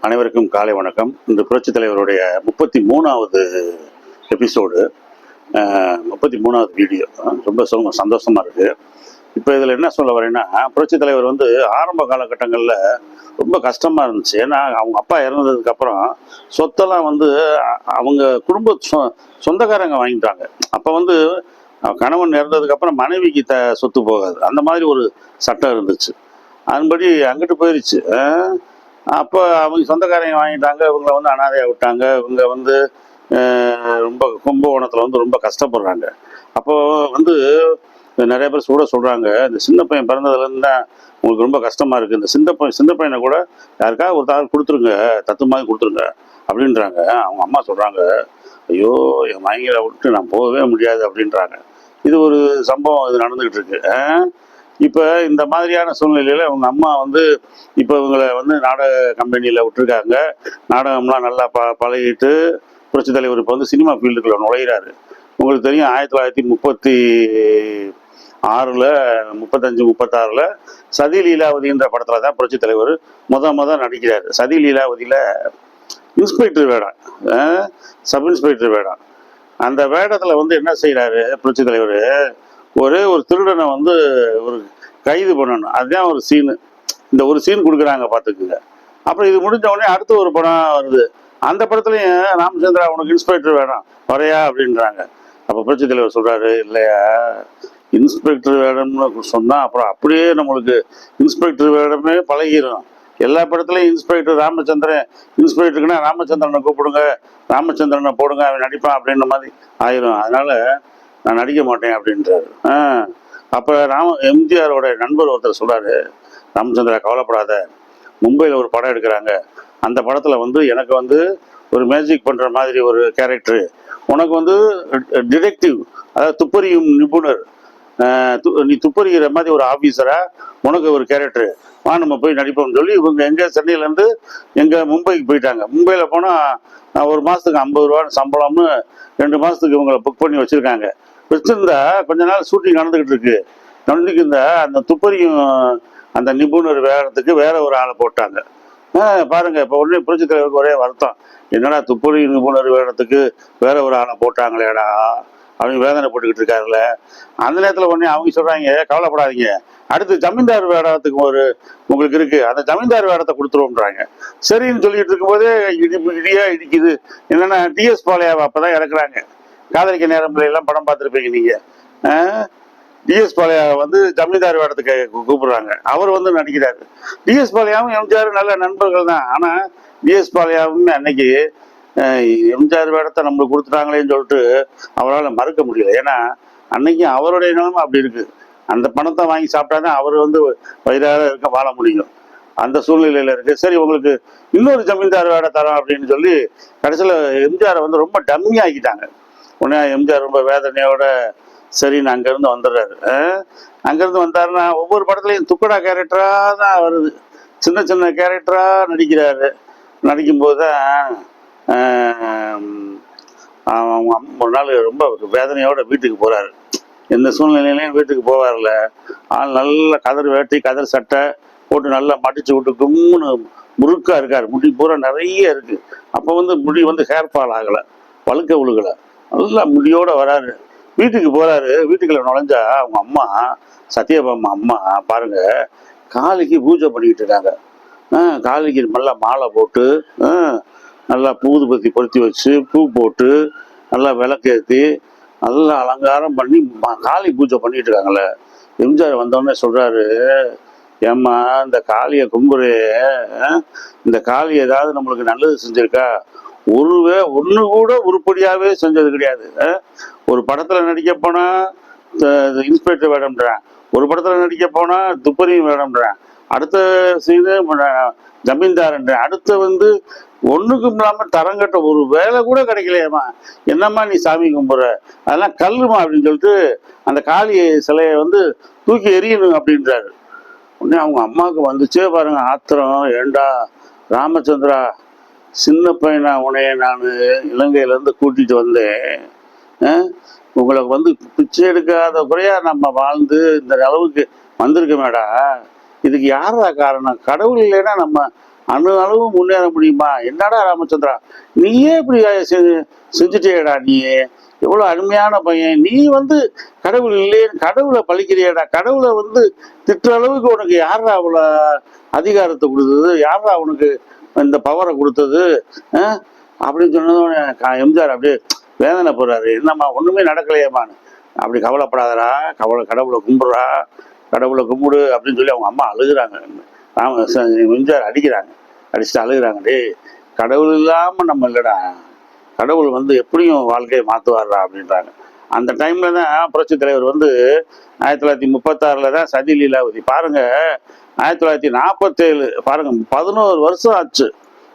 அனைவருக்கும் காலை வணக்கம். இந்த புரட்சித் தலைவருடைய முப்பத்தி மூணாவது எபிசோடு முப்பத்தி மூணாவது வீடியோ. ரொம்ப சொ- சந்தோஷமா இருக்கு. இப்போ இதில் என்ன சொல்ல வரேன்னா புரட்சித் தலைவர் வந்து ஆரம்ப காலகட்டங்களில் ரொம்ப கஷ்டமா இருந்துச்சு. ஏன்னா அவங்க அப்பா இறந்ததுக்கப்புறம் சொத்தெல்லாம் வந்து அவங்க குடும்ப சொ- சொந்தக்காரங்க வாங்கிட்டாங்க. அப்போ வந்து கணவன் இறந்ததுக்கப்புறம் மனைவிக்கு த சொத்து போகாது. அந்த மாதிரி ஒரு சட்டம் இருந்துச்சு. அதன்படி அங்கிட்டு போயிருச்சு. அப்போ அவங்க சொந்தக்காரங்க வாங்கிட்டாங்க இவங்களை வந்து அனாதையாக விட்டாங்க. இவங்க வந்து ரொம்ப கும்பகோணத்தில் வந்து ரொம்ப கஷ்டப்படுறாங்க. அப்போ வந்து நிறைய பேர் கூட சொல்கிறாங்க இந்த சின்ன பையன் பிறந்ததுலேருந்து தான் உங்களுக்கு ரொம்ப கஷ்டமாக இருக்குது இந்த சின்ன பையன் சின்ன பையனை கூட யாருக்காவது ஒரு தாள் கொடுத்துருங்க தத்து மாதிரி கொடுத்துருங்க அப்படின்றாங்க. அவங்க அம்மா சொல்கிறாங்க ஐயோ என் மயங்கில விட்டு நான் போகவே முடியாது அப்படின்றாங்க. இது ஒரு சம்பவம் இது நடந்துக்கிட்டு இருக்கு. இப்போ இந்த மாதிரியான சூழ்நிலையில் அவங்க அம்மா வந்து இப்போ இவங்களை வந்து நாடக கம்பெனியில் விட்டுருக்காங்க. நாடகம்லாம் நல்லா ப பழகிட்டு புரட்சி தலைவர் இப்போ வந்து சினிமா ஃபீல்டுக்குள்ள நுழையிறாரு. உங்களுக்கு தெரியும் ஆயிரத்தி தொள்ளாயிரத்தி முப்பத்தி ஆறில் முப்பத்தஞ்சு முப்பத்தாறில் சதி லீலாவதின்ற படத்தில் தான் புரட்சி தலைவர் முத முத நடிக்கிறார். சதி லீலாவதியில் இன்ஸ்பெக்டர் வேடம் சப் இன்ஸ்பெக்டர் வேடம் அந்த வேடத்தில் வந்து என்ன செய்கிறாரு புரட்சி தலைவர்? ஒரே ஒரு திருடனை வந்து ஒரு கைது பண்ணணும். அதுதான் ஒரு சீனு இந்த ஒரு சீன் கொடுக்குறாங்க பார்த்துக்குங்க. அப்புறம் இது முடிஞ்ச உடனே அடுத்த ஒரு படம் வருது. அந்த படத்துலையும் ராமச்சந்திரா உனக்கு இன்ஸ்பெக்டர் வேணும். வரையா அப்படின்றாங்க. அப்போ புரட்சி தலைவர் சொல்கிறாரு இல்லையா? இன்ஸ்பெக்டர் வேடம்னு சொன்னால் அப்புறம் அப்படியே நம்மளுக்கு இன்ஸ்பெக்டர் வேடமே பழகிரும். எல்லா படத்துலையும் இன்ஸ்பெக்டர் ராமச்சந்திரன் இன்ஸ்பெக்டருக்குன்னா ராமச்சந்திரனை கூப்பிடுங்க ராமச்சந்திரனை போடுங்க அவன் நடிப்பான் அப்படின்ற மாதிரி ஆயிரும். அதனால நான் நடிக்க மாட்டேன் அப்படின்றாரு. ஆ. அப்போ ராம எம்ஜிஆரோட நண்பர் ஒருத்தர் சொல்கிறாரு ராமச்சந்திரா கவலைப்படாத. மும்பையில் ஒரு படம் எடுக்கிறாங்க. அந்த படத்தில் வந்து எனக்கு வந்து ஒரு மேஜிக் பண்ணுற மாதிரி ஒரு கேரக்டர் உனக்கு வந்து டிடெக்டிவ் அதாவது துப்பறியும் நிபுணர். து- நீ துப்பறிகிற மாதிரி ஒரு ஆஃபீஸராக உனக்கு ஒரு கேரக்டர் வா நம்ம போய் நடிப்போம்னு சொல்லி இவங்க எங்கே சென்னையிலேருந்து எங்கே மும்பைக்கு போயிட்டாங்க. மும்பையில் போனால் ஒரு மாதத்துக்கு ஐம்பது ரூபான்னு சம்பளம்னு ரெண்டு மாதத்துக்கு இவங்களை புக் பண்ணி வச்சுருக்காங்க. வச்சிருந்தா கொஞ்ச நாள் ஷூட்டிங் நடந்துகிட்டு இருக்கு. நடந்துக்கு இருந்தா அந்த துப்பறியும் அந்த நிபுணர் வேடத்துக்கு வேற ஒரு ஆளை போட்டாங்க. பாருங்க இப்போ உடனே புரட்சி தலைவருக்கு ஒரே வருத்தம். என்னடா துப்பறி நிபுணர் வேடத்துக்கு வேற ஒரு ஆளை போட்டாங்களேடா? அவங்க வேதனை போட்டுக்கிட்டு இருக்காருல்ல. அந்த நேரத்தில் உடனே அவங்க சொல்றாங்க கவலைப்படாதீங்க. அடுத்து ஜமீன்தார் வேடத்துக்கு ஒரு உங்களுக்கு இருக்கு. அந்த ஜமீன்தார் வேடத்தை கொடுத்துருவோம்ன்றாங்க. சரின்னு சொல்லிட்டு இருக்கும்போதே இடிப்பு இடியா இடிக்குது. என்னன்னா டிஎஸ் பாளையாவை அப்பதான் இறக்குறாங்க. காதலிக்க நேரம் எல்லாம் படம் பார்த்துருப்பீங்க நீங்க. டிஎஸ் பாளையா வந்து ஜமீன்தார் வேடத்துக்கு கூப்பிடுறாங்க. அவர் வந்து நடிக்கிறாரு. டிஎஸ் பாளையாவும் எம்ஜிஆர் நல்ல நண்பர்கள் தான். ஆனால் டிஎஸ் பாலையாவும் அன்னைக்கு எம்ஜிஆர் வேடத்தை நம்மளுக்கு கொடுத்துட்டாங்களேன்னு சொல்லிட்டு அவரால் மறுக்க முடியல. ஏன்னா அன்னைக்கு அவருடைய நிலைமை அப்படி இருக்கு. அந்த பணத்தை வாங்கி சாப்பிட்டாதான் அவர் வந்து வயிறார இருக்க வாழ முடியும். அந்த சூழ்நிலையில் இருக்கு. சரி உங்களுக்கு இன்னொரு ஜமீன்தார் வேட தரோம் அப்படின்னு சொல்லி கடைசியில் எம்ஜிஆரை வந்து ரொம்ப டம்மி ஆக்கிட்டாங்க. உடனே எம்ஜிஆர் ரொம்ப வேதனையோட சரின்னு அங்கேருந்து வந்துடுறாரு. அங்கேருந்து வந்தாருன்னா ஒவ்வொரு படத்துலையும் துக்கடா கேரக்டராக தான் வருது. சின்ன சின்ன கேரக்டராக நடிக்கிறாரு. நடிக்கும்போது தான் ஒரு நாள் ரொம்ப வேதனையோட வீட்டுக்கு போகிறாரு எந்த சூழ்நிலையிலையும் வீட்டுக்கு போவார்ல. ஆள் நல்ல கதர் வேட்டி கதர் சட்டை போட்டு நல்லா மடிச்சு விட்டு கும்முன்னு முறுக்காக இருக்கார். முடி பூரா நிறைய இருக்குது அப்போ வந்து முடி வந்து ஹேர் ஃபால் ஆகலை. வழுக்க விழுகலை. நல்லா முடியோட வராரு. வீட்டுக்கு போறாரு. வீட்டுக்குள்ள நுழைஞ்சா அவங்க அம்மா சத்யபாமா அம்மா பாருங்க காளிக்கு பூஜை பண்ணிக்கிட்டு இருக்காங்க. ஆ, காளிக்கு நல்லா மாலை போட்டு ஆ, நல்லா பூதுபத்தி பொருத்தி வச்சு பூ போட்டு நல்லா விளக்கேற்றி நல்லா அலங்காரம் பண்ணி காளி பூஜை பண்ணிட்டு இருக்காங்களே. எம்ஜிஆர் வந்தோடனே சொல்றாரு ஏம்மா இந்த காளியை கும்புறு இந்த காளி ஏதாவது நம்மளுக்கு நல்லது செஞ்சிருக்கா? ஒருவே ஒன்று கூட உருப்படியாகவே செஞ்சது கிடையாது. ஒரு படத்தில் நடிக்க போனால் இன்ஸ்பெக்டர் வேடம்ன்றான் ஒரு படத்தில் நடிக்க போனால் துப்பறியும் வேடம்ன்றான் அடுத்த சீனு ஜமீன்தார்ன்றேன் அடுத்து வந்து ஒன்றுக்கும் இல்லாமல் தரங்கட்ட ஒரு வேலை கூட கிடைக்கலையேம்மா. என்னம்மா நீ சாமி கும்பிட்ற அதெல்லாம் கல்லுமா அப்படின்னு சொல்லிட்டு அந்த காளி சிலையை வந்து தூக்கி எறியணும் அப்படின்றாரு. உடனே அவங்க அம்மாவுக்கு வந்துச்சே பாருங்க ஆத்திரம் ஏண்டா ராமச்சந்திரா சின்ன பையனா உனைய நான் இலங்கையிலேருந்து கூட்டிட்டு வந்தேன். உங்களுக்கு வந்து பிச்சை எடுக்காத குறையா நம்ம வாழ்ந்து இந்த அளவுக்கு வந்திருக்கமேடா. இதுக்கு யாரா காரணம்? கடவுள் இல்லைன்னா நம்ம அணு அளவு முன்னேற முடியுமா? என்னடா ராமச்சந்திரா? நீயே இப்படி செஞ்சுட்டேடா நீயே எவ்வளோ அருமையான பையன். நீ வந்து கடவுள் இல்லைன்னு கடவுளை பழிக்கிறியேடா. கடவுளை வந்து திட்டுற அளவுக்கு உனக்கு யாரா அவ்வளோ அதிகாரத்தை கொடுத்தது? யாரா உனக்கு இந்த பவரை கொடுத்தது அப்படின்னு சொன்னதும் எம்ஜிஆர் அப்படியே வேதனை போடுறாரு. என்னம்மா ஒன்றுமே நடக்கலையேம்மான்னு அப்படி கவலைப்படாதடா கவலை கடவுளை கும்பிடுறா கடவுளை கும்பிடு அப்படின்னு சொல்லி அவங்க அம்மா அழுகுறாங்க. ராம எம்ஜிஆர் அடிக்கிறாங்க. அடிச்சுட்டு அழுகுறாங்க. டேய் கடவுள் இல்லாமல் நம்ம இல்லைடா. கடவுள் வந்து எப்படியும் வாழ்க்கையை மாற்றுவார்டா அப்படின்றாங்க. அந்த டைமில் தான் புரட்சி தலைவர் வந்து ஆயிரத்தி தொள்ளாயிரத்தி முப்பத்தாறில் தான் சதி லீலாவதி பாருங்க ஆயிரத்தி தொள்ளாயிரத்தி நாற்பத்தேழு பாருங்க பதினோரு வருஷம் ஆச்சு.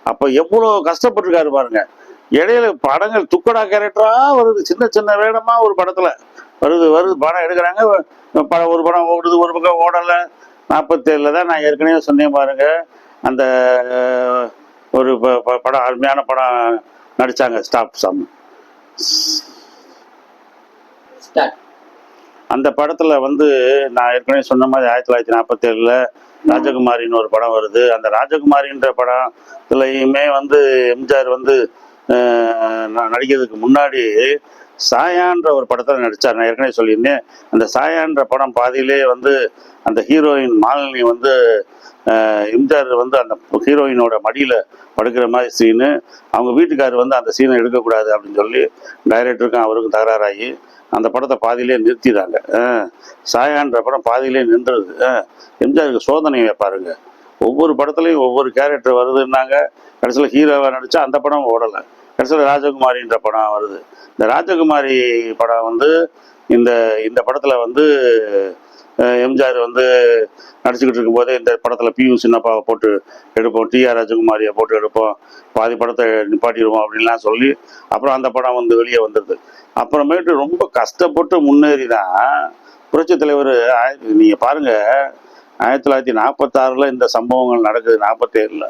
அப்போ எவ்வளோ கஷ்டப்பட்டிருக்காரு பாருங்க. இடையில படங்கள் துக்கடா கேரக்டரா வருது. சின்ன சின்ன வேடமா ஒரு படத்துல வருது வருது. படம் எடுக்கிறாங்க. படம் ஒரு படம் ஓடுது ஒரு பக்கம் ஓடலை. நாற்பத்தேழில் தான் நான் ஏற்கனவே சொன்னேன் பாருங்க. அந்த ஒரு படம் அருமையான படம் நடிச்சாங்க. ஸ்டாப் சம் அந்த படத்துல வந்து நான் ஏற்கனவே சொன்ன மாதிரி ஆயிரத்தி தொள்ளாயிரத்தி நாற்பத்தேழுல ராஜகுமாரின்னு ஒரு படம் வருது. அந்த ராஜகுமாரின்ற படத்துலையுமே வந்து எம்ஜிஆர் வந்து நான் நடிக்கிறதுக்கு முன்னாடி சாயான்ற ஒரு படத்தில் நடித்தார் நான் ஏற்கனவே சொல்லியிருந்தேன். அந்த சாயான்ற படம் பாதியிலே வந்து அந்த ஹீரோயின் மாலினி வந்து எம்ஜிஆர் வந்து அந்த ஹீரோயினோட மடியில் படுக்கிற மாதிரி சீனு. அவங்க வீட்டுக்காரர் வந்து அந்த சீனை எடுக்கக்கூடாது அப்படின்னு சொல்லி டைரக்டருக்கும் அவருக்கும் தகராறாகி. அந்த படத்தை பாதியிலே நிறுத்திடுறாங்க சாயான்ற படம் பாதியிலே நின்றுது. எம்ஜிஆருக்கு சோதனை வைப்பாருங்க ஒவ்வொரு படத்துலையும் ஒவ்வொரு கேரக்டர் வருதுன்னாங்க. கடைசியில் ஹீரோவாக நடித்தா அந்த படம் ஓடலை. கடைசியில் ராஜகுமாரின்ற படம் வருது. இந்த ராஜகுமாரி படம் வந்து இந்த இந்த படத்தில் வந்து எம்ஜிஆர் வந்து நடிச்சுக்கிட்டு இருக்கும்போதே இந்த படத்தில் பியூ சின்னப்பாவை போட்டு எடுப்போம் டிஆர் ராஜகுமாரியை போட்டு எடுப்போம் பாதி படத்தை நிப்பாட்டிடுவோம் அப்படின்லாம் சொல்லி அப்புறம் அந்த படம் வந்து வெளியே வந்துடுது அப்புறமேட்டு ரொம்ப கஷ்டப்பட்டு முன்னேறி தான் புரட்சி தலைவர் நீங்கள் பாருங்கள் ஆயிரத்தி தொள்ளாயிரத்தி நாற்பத்தாறில் இந்த சம்பவங்கள் நடக்குது நாற்பத்தேழில்.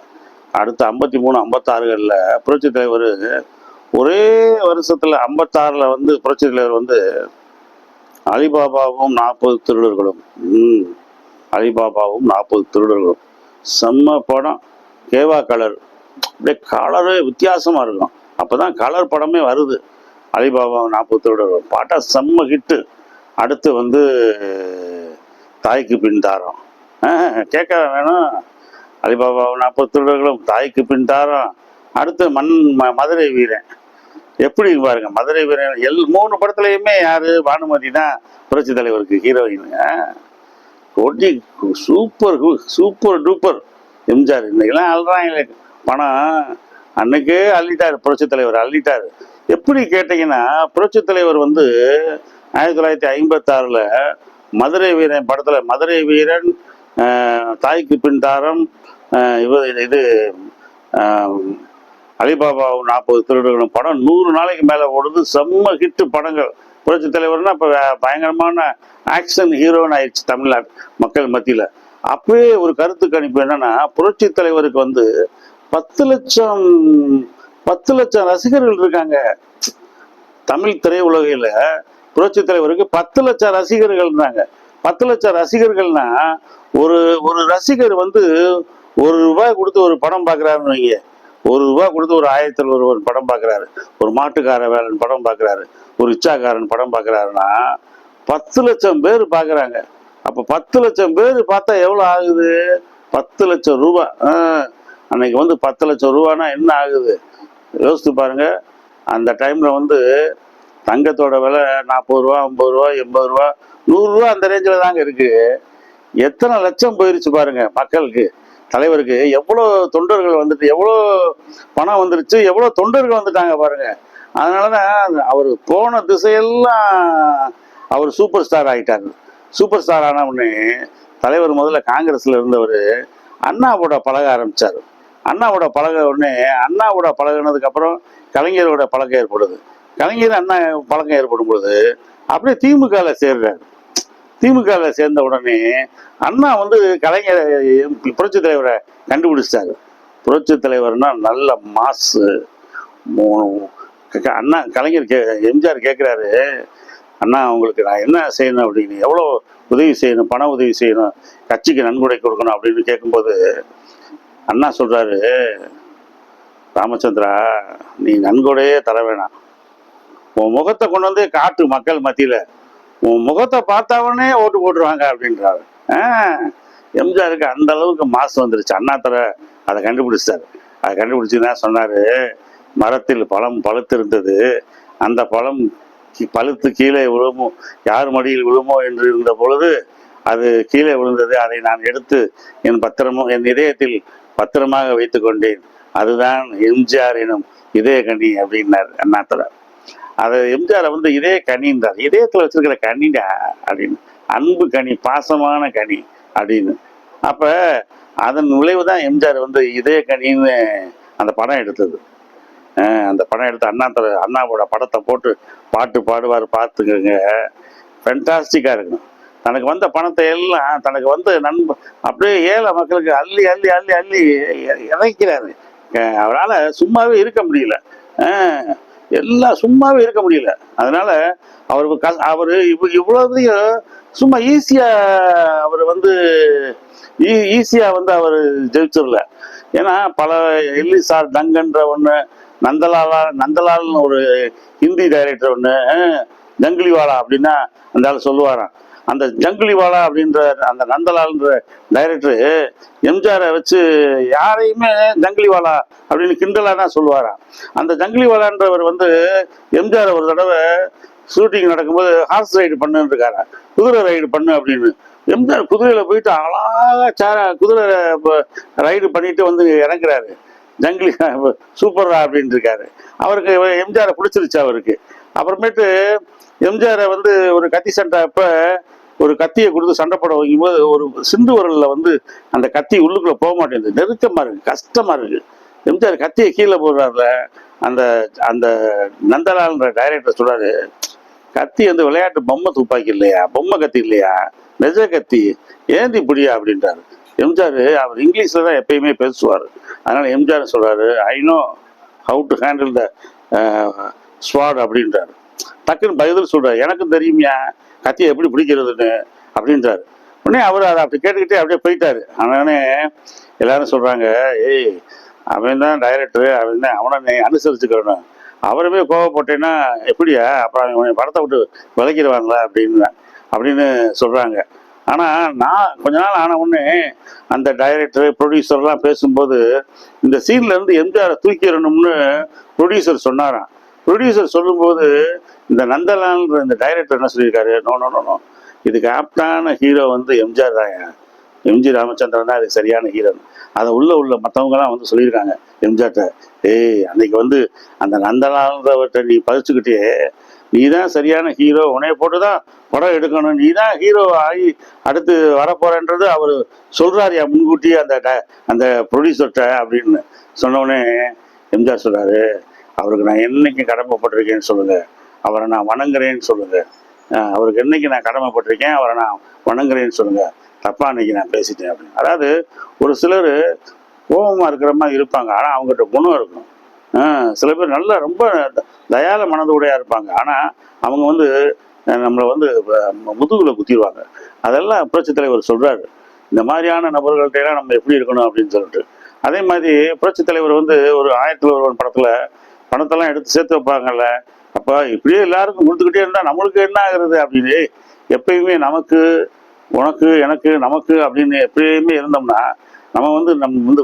அடுத்து ஐம்பத்தி மூணு ஐம்பத்தாறுகளில் புரட்சி தலைவர் ஒரே வருஷத்தில் ஐம்பத்தாறில் வந்து புரட்சி தலைவர் வந்து அலிபாபாவும் நாற்பது திருடர்களும். ம். அலிபாபாவும் நாற்பது திருடர்களும். செம்ம படம். கேவா கலர். அப்படியே கலரு வித்தியாசமாக இருக்கும். அப்போ தான் கலர் படமே வருது. அலிபாபா நாற்பது திருடர்களும். பாட்டா செம்ம ஹிட்டு. அடுத்து வந்து தாய்க்கு பின் தாரம். கேட்க வேணும். அலிபாபா நாற்பது திருடர்களும் தாய்க்கு பின் தாரம். அடுத்து மண் ம- மதுரை வீரன். எப்படி பாருங்க மதுரை வீரன் எல் மூணு படத்துலையுமே யாரு? பானுமதி தான் புரட்சி தலைவருக்கு ஹீரோயினுங்க ஒட்டி சூப்பர் சூப்பர் டூப்பர் எம்ஜிஆர். இன்னைக்கெல்லாம் அல்றாங்களே பணம் அன்னைக்கே அள்ளிட்டார் புரட்சி தலைவர் அள்ளிட்டார். எப்படி கேட்டிங்கன்னா புரட்சி தலைவர் வந்து ஆயிரத்தி தொள்ளாயிரத்தி ஐம்பத்தாறில் மதுரை வீரன் படத்தில் மதுரை வீரன் தாய்க்கு பின் தாரம் இவர் இது- இது அலிபாபா நாற்பது திருடர்களும் படம் நூறு நாளைக்கு மேலே ஓடுது. செம்ம ஹிட்டு படங்கள். புரட்சி தலைவர்னா இப்போ பயங்கரமான ஆக்ஷன் ஹீரோன்னு ஆயிடுச்சு தமிழ்நாட்டு மக்கள் மத்தியில். அப்பவே ஒரு கருத்து கணிப்பு என்னன்னா புரட்சி தலைவருக்கு வந்து பத்து லட்சம் பத்து லட்சம் ரசிகர்கள் இருக்காங்க. தமிழ் திரையுலகில் புரட்சி தலைவருக்கு பத்து லட்சம் ரசிகர்கள் இருந்தாங்க. பத்து லட்சம் ரசிகர்கள்னா ஒரு ஒரு ரசிகர் வந்து ஒரு ரூபாய் கொடுத்து ஒரு படம் பார்க்குறாருன்னு வைங்க. ஒரு ரூபா கொடுத்து ஒரு ஆயிரத்தில் ஒரு ஒரு படம் பார்க்குறாரு ஒரு மாட்டுக்கார வேலன் படம் பார்க்குறாரு ஒரு இச்சாக்காரன் படம் பார்க்குறாருன்னா பத்து லட்சம் பேர் பார்க்குறாங்க அப்போ பத்து லட்சம் பேர் பார்த்தா எவ்வளோ ஆகுது? பத்து லட்சம் ரூபா. ஆ, அன்னைக்கு வந்து பத்து லட்சம் ரூபானா என்ன ஆகுது? யோசித்து பாருங்க. அந்த டைமில் வந்து தங்கத்தோட விலை நாற்பது ரூபா ஐம்பது ரூபா எண்பது ரூபா நூறுரூவா அந்த ரேஞ்சில் தாங்க இருக்குது எத்தனை லட்சம் போயிருச்சு பாருங்க மக்களுக்கு. தலைவருக்கு எவ்வளோ தொண்டர்கள் வந்துட்டு எவ்வளோ பணம் வந்துருச்சு எவ்வளோ தொண்டர்கள் வந்துட்டாங்க பாருங்க. அதனால தான் அவர் போன திசையெல்லாம் அவர் சூப்பர் ஸ்டார் ஆகிட்டார் சூப்பர் ஸ்டார் ஆன உடனே தலைவர் முதல்ல காங்கிரஸில் இருந்தவர் அண்ணாவோட பழக ஆரம்பிச்சார். அண்ணாவோட பழக உடனே அண்ணாவோட பழகினதுக்கப்புறம் கலைஞரோட பழக்கம் ஏற்படுது. கலைஞர் அண்ணா பழக்கம் ஏற்படும் பொழுது அப்படியே திமுகவில் சேர்றாரு. திமுகவில் சேர்ந்த உடனே அண்ணா வந்து கலைஞர் புரட்சி தலைவரை கண்டுபிடிச்சிட்டாரு. புரட்சி தலைவர்னா நல்ல மாசு அண்ணா கலைஞர் கே எம்ஜிஆர் கேட்குறாரு அண்ணா உங்களுக்கு நான் என்ன செய்யணும் அப்படின்னு எவ்வளோ உதவி செய்யணும் பண உதவி செய்யணும் கட்சிக்கு நன்கொடை கொடுக்கணும் அப்படின்னு கேட்கும்போது அண்ணா சொல்கிறாரு ராமச்சந்திரா நீ நன்கொடையே தர வேணாம். உன் முகத்தை கொண்டு வந்து காட்டு மக்கள் மத்தியில் உன் முகத்தை பார்த்தாவனே ஓட்டு போட்டுருவாங்க அப்படின்றாரு. ஆ, எம்ஜிஆருக்கு அந்த அளவுக்கு மாசு வந்துருச்சு. அண்ணாத்தர அதை கண்டுபிடிச்சாரு அதை கண்டுபிடிச்சு என்ன சொன்னார். மரத்தில் பழம் பழுத்திருந்தது அந்த பழம் பழுத்து கீழே விழுமோ யார் மடியில் விழுமோ என்று இருந்த பொழுது அது கீழே விழுந்தது. அதை நான் எடுத்து என் பத்திரமோ என் இதயத்தில் பத்திரமாக வைத்து கொண்டேன். அதுதான் எம்ஜிஆர் எனும் இதய கனி அப்படின்னார் அண்ணாத்தர. அதை எம்ஜிஆர் வந்து இதே கனின்றார் இதயத்தில் வச்சிருக்கிற கனிடா அப்படின்னு. அன்பு கனி பாசமான கனி அப்படின்னு. அப்போ அதன் விளைவு தான் எம்ஜிஆர் வந்து இதய கனின்னு அந்த படம் எடுத்தது. அந்த படம் எடுத்து அண்ணா தர அண்ணாவோட படத்தை போட்டு பாட்டு பாடுவார் பார்த்துக்கோங்க. ஃபென்டாஸ்டிக்காக இருக்கும் தனக்கு வந்த பணத்தை எல்லாம் தனக்கு வந்து நண்ப அப்படியே ஏழை மக்களுக்கு அள்ளி அள்ளி அள்ளி அள்ளி இறைக்கிறாரு. அவரால் சும்மாவே இருக்க முடியல. எல்லாம் சும்மாவே இருக்க முடியல. அதனால அவர் அவர் இவ் இவ்வளோதையும் சும்மா ஈஸியா அவர் வந்து ஈஸியா வந்து அவர் ஜெயிச்சிடல. ஏன்னா பல எல்லிசார் டங்கன்ற ஒன்று நந்தலாலா நந்தலால்னு ஒரு ஹிந்தி டைரக்டர் ஒன்று ஜங்கிலிவாலா அப்படின்னா அந்த ஆள் சொல்லுவாராம். அந்த ஜங்கிலிவாலா அப்படின்ற அந்த நந்தலால்ன்ற டைரக்டரு எம்ஜிஆரை வச்சு யாரையுமே ஜங்கிலிவாலா அப்படின்னு கிண்டலாக தான் சொல்லுவாராம் அந்த ஜங்கிலிவாலான்றவர் வந்து எம்ஜிஆர் ஒரு தடவை ஷூட்டிங் நடக்கும்போது ஹார்ஸ் ரைடு பண்ணுன்னு இருக்காரா குதிரை ரைடு பண்ணு அப்படின்னு. எம்ஜிஆர் குதிரையில் போயிட்டு அழகாக சேர குதிரை ரைடு பண்ணிட்டு வந்து இறங்குறாரு. ஜங்கிலி சூப்பரா அப்படின்னு இருக்காரு அவருக்கு எம்ஜிஆரை பிடிச்சிருச்சு அவருக்கு. அப்புறமேட்டு எம்ஜிஆரை வந்து ஒரு கத்தி சண்டை அப்போ ஒரு கத்தியை கொடுத்து சண்டை போட வைக்கும்போது ஒரு சிந்து வரலில் வந்து அந்த கத்தி உள்ளுக்குள்ள போக மாட்டேங்குது. நெருக்கமாக இருக்குது கஷ்டமாக இருக்குது எம்ஜிஆர் கத்தியை கீழே போடுறாருல அந்த அந்த நந்தலால்ன்ற டைரக்டர் சொல்கிறாரு கத்தி வந்து விளையாட்டு பொம்மை துப்பாக்கி இல்லையா? பொம்மை கத்தி இல்லையா? நிஜ கத்தி. ஏந்தி பிடியா? அப்படின்றாரு. எம்ஜிஆர் அவர் இங்கிலீஷில் தான் எப்பயுமே பேசுவார். அதனால் எம்ஜிஆர் சொல்கிறாரு I know how to handle the swat அப்படின்றாரு. டக்குன்னு பதில் சொல்றாரு. எனக்கும் தெரியுமையா கத்தியை எப்படி பிடிக்கிறதுன்னு அப்படின்றாரு. உடனே அவர் அதை அப்படி கேட்டுக்கிட்டே அப்படியே போயிட்டாரு. அதனாலே எல்லாரும் சொல்றாங்க ஏய் அவன் தான் டைரக்டர் அவன் தான் அவனை நீ அனுசரிச்சுக்கிறணும் அவருமே கோவப்பட்டேன்னா எப்படியா அப்புறம் அவன் படத்தை விட்டு விளக்கிடுவாங்களா அப்படின்னு அப்படின்னு சொல்றாங்க. ஆனா நான் கொஞ்ச நாள் ஆன உடனே அந்த டைரக்டர் ப்ரொடியூசர்லாம் பேசும்போது இந்த சீன்ல இருந்து எம்ஜிஆரை தூக்கிடணும்னு ப்ரொடியூசர் சொன்னாராம். ப்ரொடியூசர் சொல்லும்போது இந்த நந்தலான்ற இந்த டைரக்டர் என்ன சொல்லியிருக்காரு? நோ நோ நோ நோ இதுக்கு ஆப்டான ஹீரோ வந்து எம்ஜிஆர் தான் எம்ஜி ராமச்சந்திரன் தான் அதுக்கு சரியான ஹீரோ அதை உள்ள உள்ள மற்றவங்கலாம் வந்து சொல்லியிருக்காங்க எம்ஜிஆர்ட்ட ஏய் அன்னைக்கு வந்து அந்த நந்தலான்றவர்கிட்ட நீ பதிச்சுக்கிட்டே நீ தான் சரியான ஹீரோ உனைய போட்டு தான் படம் எடுக்கணும். நீ தான் ஹீரோ ஆகி அடுத்து வரப்போறன்றது அவர் சொல்றாருயா முன்கூட்டியே அந்த ட- அந்த ப்ரொடியூசர்கிட்ட அப்படின்னு சொன்னோடனே எம்ஜிஆர் சொல்றாரு. அவருக்கு நான் என்னைக்கு கடமைப்பட்டிருக்கேன்னு சொல்லுங்க. அவரை நான் வணங்குறேன்னு சொல்லுங்க. அவருக்கு என்னைக்கு நான் கடமைப்பட்டிருக்கேன் அவரை நான் வணங்குறேன்னு சொல்லுங்க. தப்பா அன்னைக்கு நான் பேசிட்டேன் அப்படின்னு. அதாவது ஒரு சிலர் கோபமா இருக்கிற மாதிரி இருப்பாங்க. ஆனா அவங்ககிட்ட குணம் இருக்கும் சில பேர் நல்லா ரொம்ப தயால மனதுடையா இருப்பாங்க. ஆனா அவங்க வந்து நம்மளை வந்து முதுகுல குத்திடுவாங்க அதெல்லாம் புரட்சித் தலைவர் சொல்றாரு. இந்த மாதிரியான நபர்கள்ட்டெல்லாம் நம்ம எப்படி இருக்கணும் அப்படின்னு சொல்லிட்டு. அதே மாதிரி புரட்சித் தலைவர் வந்து ஒரு ஆயிரத்தி ஒருவன் படத்துல பணத்தெல்லாம் எடுத்து சேர்த்து வைப்பாங்கல்ல. அப்போ இப்படியே எல்லாருக்கும் கொடுத்துக்கிட்டே இருந்தால் நம்மளுக்கு என்ன ஆகுறது அப்படின்னு எப்பயுமே நமக்கு உனக்கு எனக்கு நமக்கு அப்படின்னு எப்பயுமே இருந்தோம்னா நம்ம வந்து நம்ம வந்து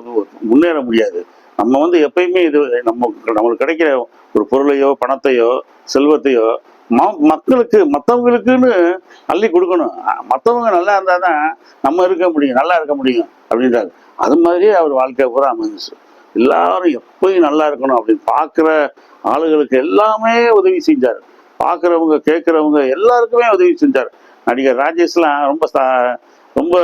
முன்னேற முடியாது. நம்ம வந்து எப்பயுமே இது நம்ம நம்மளுக்கு கிடைக்கிற ஒரு பொருளையோ பணத்தையோ செல்வத்தையோ ம மக்களுக்கு மற்றவங்களுக்குன்னு அள்ளி கொடுக்கணும். மற்றவங்க நல்லா இருந்தால் தான் நம்ம இருக்க முடியும் நல்லா இருக்க முடியும் அப்படின்றாரு. அது மாதிரியே அவர் வாழ்க்கை பூரா அமைஞ்சிச்சு. எல்லாரும் எப்பயும் நல்லா இருக்கணும் அப்படின்னு பார்க்குற ஆளுகளுக்கு எல்லாமே உதவி செஞ்சார். பார்க்குறவங்க கேட்குறவங்க எல்லாருக்குமே உதவி செஞ்சார். நடிகர் ராஜேஷ்லாம் ரொம்ப சா- ரொம்ப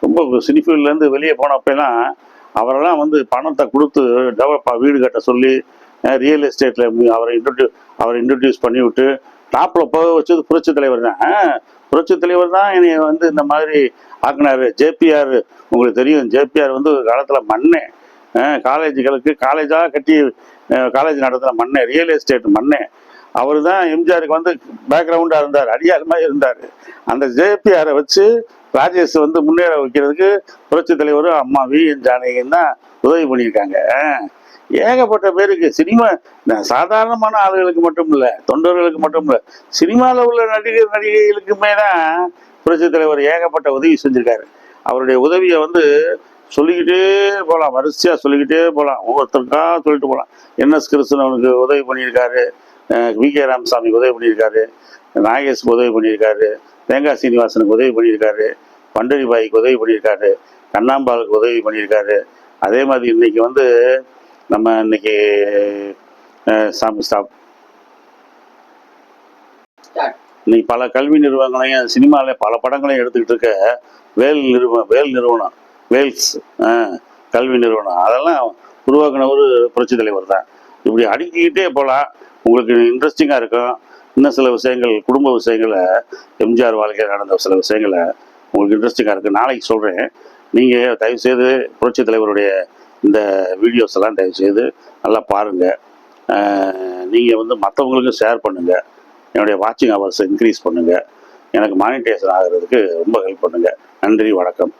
ரொம்ப சினிஃபீல்ட்லேருந்து வெளியே போனப்பெல்லாம் அவரெல்லாம் வந்து பணத்தை கொடுத்து டெவலப் வீடு கட்ட சொல்லி ரியல் எஸ்டேட்டில் அவரை இன்ட்ரடியூ அவரை இன்ட்ரடியூஸ் பண்ணி விட்டு டாப்பில் போக வச்சது புரட்சி தலைவர் தான் புரட்சி தலைவர் தான் என்னை வந்து இந்த மாதிரி ஆக்குனாரு. ஜேபிஆர் உங்களுக்கு தெரியும் ஜேபிஆர் வந்து ஒரு காலத்தில் மண்ணே காலேஜுகளுக்கு காலேஜாக கட்டி காலேஜ் நடத்துகிற மண்ணே ரியல் எஸ்டேட் மண்ணே அவர் தான் எம்ஜிஆருக்கு வந்து பேக்ரவுண்டாக இருந்தார் அடியார் மாதிரி இருந்தார். அந்த ஜேபிஆரை வச்சு ராஜேஷ் வந்து முன்னேற வைக்கிறதுக்கு புரட்சி தலைவரும் அம்மா வி என் ஜானகியும் தான் உதவி பண்ணியிருக்காங்க. ஏகப்பட்ட பேருக்கு சினிமா சாதாரணமான ஆளுகளுக்கு மட்டும் இல்லை தொண்டர்களுக்கு மட்டும் இல்லை சினிமாவில் உள்ள நடிகர் நடிகைகளுக்குமே தான் புரட்சி தலைவர் ஏகப்பட்ட உதவி செஞ்சிருக்காரு. அவருடைய உதவியை வந்து சொல்லிக்கிட்டே போகலாம் வரிசையாக சொல்லிக்கிட்டே போகலாம் ஒவ்வொருத்தருக்கா சொல்லிட்டு போகலாம் என்எஸ் கிருஷ்ணனுக்கு உதவி பண்ணியிருக்காரு. வி கே ராமசாமிக்கு உதவி பண்ணியிருக்காரு. நாகேஷ்க்கு உதவி பண்ணியிருக்காரு. தேங்காய் சீனிவாசனுக்கு உதவி பண்ணியிருக்காரு. பண்டரி பாய்க்கு உதவி பண்ணியிருக்காரு. கண்ணாம்பாலுக்கு உதவி பண்ணியிருக்காரு. அதே மாதிரி இன்னைக்கு வந்து நம்ம இன்னைக்கு சாமி ஸ்டாப். இன்னைக்கு பல கல்வி நிறுவனங்களையும் சினிமாவில் பல படங்களையும் எடுத்துக்கிட்டு இருக்க வேல் நிறுவனம் வேல் நிறுவனம். வேல்ஸ் கல்வி நிறுவனம் அதெல்லாம் உருவாக்கின ஒரு புரட்சி தலைவர் தான். இப்படி அடுக்கிக்கிட்டே போகலாம் உங்களுக்கு இன்ட்ரெஸ்டிங்காக இருக்கும். இன்னும் சில விஷயங்கள் குடும்ப விஷயங்களை எம்ஜிஆர் வாழ்க்கையில் நடந்த சில விஷயங்களை உங்களுக்கு இன்ட்ரெஸ்டிங்காக இருக்குது நாளைக்கு சொல்கிறேன் நீங்கள் தயவுசெய்து புரட்சி தலைவருடைய இந்த வீடியோஸ் எல்லாம் தயவுசெய்து நல்லா பாருங்கள் நீங்கள் வந்து மற்றவங்களுக்கும் ஷேர் பண்ணுங்கள் என்னுடைய வாட்சிங் ஹவர்ஸ் இன்க்ரீஸ் பண்ணுங்கள் எனக்கு மானிட்டேஷன் ஆகிறதுக்கு ரொம்ப ஹெல்ப் பண்ணுங்கள் நன்றி வணக்கம்.